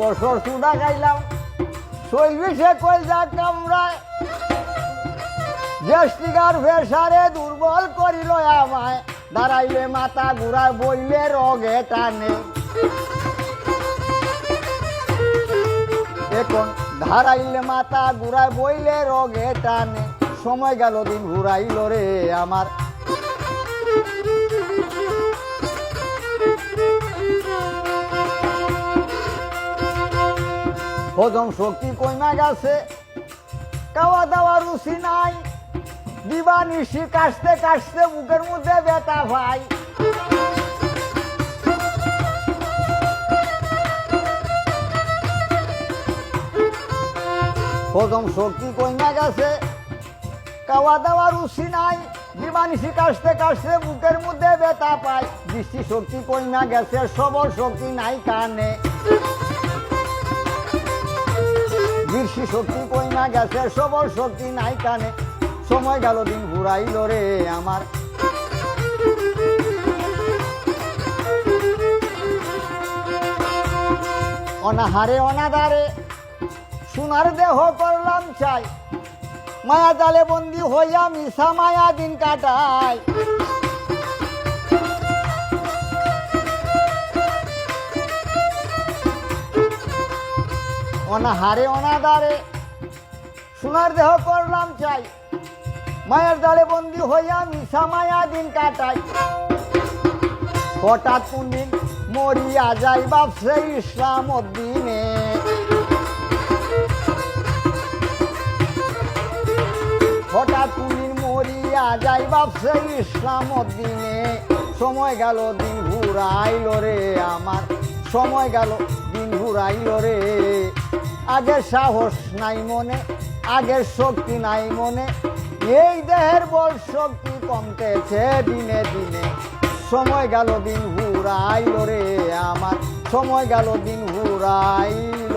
বছর চুডা খাইলাম চল্লিশে কই যা কামড়ায়। গ্যাস্ট্রিকার প্রেসারে দুর্বল করিল আমায়, দাঁড়াইলে মাথা ঘুরায় বইলে রগে টানে। এখন ধারাইলে মাথা ঘুরায় বইলে রগে টানে, সময় গেল দিন ঘুরাইল রে আমার। হজম শক্তি কইমা গেছে। খাওয়া দাওয়া রুচি নাই। দিবা নিশি কাশতে কাশতে মুখের মধ্যে ব্যথা ভাই হজম শক্তি কইমা গেছে। খাওয়া দাওয়া রুচি নাই। দিবানিসি কাশতে কাশতে মুখের মধ্যে ব্যথা পায়। দৃষ্টি শক্তি কইমা গেছে, সবল শক্তি নাই কানে। দৃষ্টি শক্তি কইমা গেছে, সবল শক্তি নাই কানে। সময় গেল, দিন ঘুরাইল রে আমার। অনাহারে, অনাদারে, সোনার দেহ করলাম চাই। মায়া জালে বন্দি হইয়া মিশা মায়া দিন কাটাই। অনাহারে, অনাদারে। সোনার দেহ করলাম চাই। মায়ের জালে বন্দি হইয়া মিশা মায়া দিন কাটাই। হঠাৎ কোনদিন মরিয়া যাই বাপসে ইসলাম দিনে। হঠাৎ কোনদিন মরিয়া যাই বাপসে ইসলাম দিনে। সময় গেল, দিন ঘুরাইল রে আমার। সময় গেল, দিন ঘুরাইল রে। আগের সাহস নাই মনে আগের শক্তি নাই মনে। এই দেহের বল শক্তি কমতেছে দিনে দিনে। সময় গেল দিন হুরাইল রে আমার, সময় গেল দিন ঘুরাইল